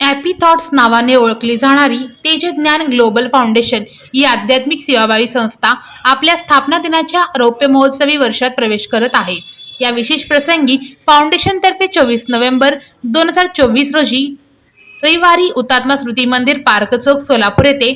Happy thoughts नावाने ओळखली जाणारी तेज ज्ञान ग्लोबल फाउंडेशन ही आध्यात्मिक सेवाभावी संस्था आपल्या स्थापना दिनाच्या रौप्य महोत्सवी वर्षात प्रवेश करत आहे. या विशेष प्रसंगी फाउंडेशनतर्फे चोवीस नोव्हेंबर दोन हजार चोवीस रोजी रविवारी हुतात्मा स्मृती मंदिर पार्क चौक सोलापूर येथे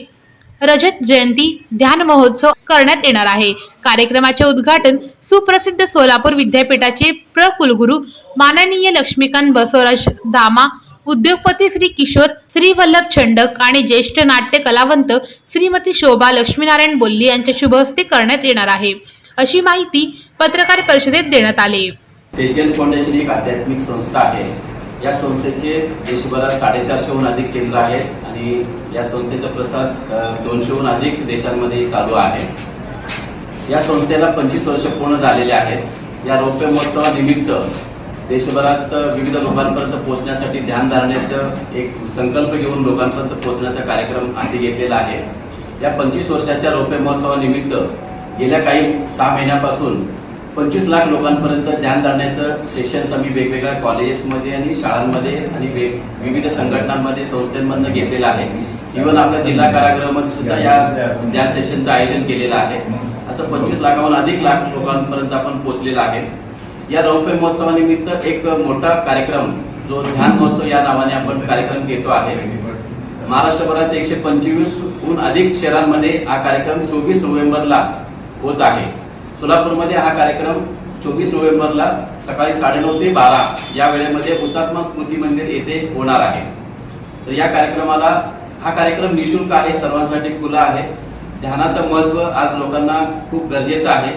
रजत जयंती ध्यान महोत्सव करण्यात येणार आहे. कार्यक्रमाचे उद्घाटन सुप्रसिद्ध सोलापूर विद्यापीठाचे प्र कुलगुरू माननीय लक्ष्मीकांत बसवराज दामा उद्योगपती श्री किशोर श्री वल्लभ चंडक आणि ज्येष्ठ नाट्य कलावंत श्रीमती शोभा लक्ष्मीनारायण बोल्ली यांच्या शुभ हस्ते करण्यात येणार आहे. अशी माहिती पत्रकार परिषदेत देण्यात आली. तेजन फाउंडेशन एक आध्यात्मिक संस्था आहे. या संस्थेचे देशभरात साडेचारशेहून अधिक केंद्र आहेत. आणि या संस्थेचा प्रसार दोनशेहून अधिक देशांमध्ये चालू आहे. या संस्थेला पंचवीस वर्ष पूर्ण झालेले आहेत. या रौप्य महोत्सवानिमित्त देशभरात विविध लोकांपर्यंत पोहोचण्यासाठी ध्यानधारणेचं एक संकल्प घेऊन लोकांपर्यंत पोहोचण्याचा कार्यक्रम हाती घेतलेला आहे. या पंचवीस वर्षाच्या रौप्य महोत्सवानिमित्त गेल्या काही सहा महिन्यापासून पंचवीस लाख लोकांपर्यंत ध्यान ध्यानधारणेचं सेशन्स आम्ही वेगवेगळ्या कॉलेजेसमध्ये आणि शाळांमध्ये आणि विविध संघटनांमध्ये संस्थांमधनं घेतलेलं आहे. इव्हन आपल्या जिल्हा कारागृहामध्ये सुद्धा या ध्यान सेशनचं आयोजन केलेलं आहे. असं पंचवीस लाखाहून अधिक लाख लोकांपर्यंत आपण पोहोचलेलं आहे. या रौप्य महोत्सवानिमित्त एक मोठा कार्यक्रम जो ध्यान महोत्सव या नावाने आपण कार्यक्रम घेतो आहे. महाराष्ट्रभरात एकशे पंचवीसहून अधिक शहरांमध्ये हा कार्यक्रम चोवीस नोव्हेंबरला होत आहे. सोलापूरमध्ये हा कार्यक्रम चोवीस नोव्हेंबरला सकाळी साडेनऊ ते बारा या वेळेमध्ये हुतात्मा स्मृती मंदिर येथे होणार आहे. तर या कार्यक्रमाला हा कार्यक्रम निशुल्क आहे सर्वांसाठी खुला आहे. ध्यानाचं महत्त्व आज लोकांना खूप गरजेचं आहे.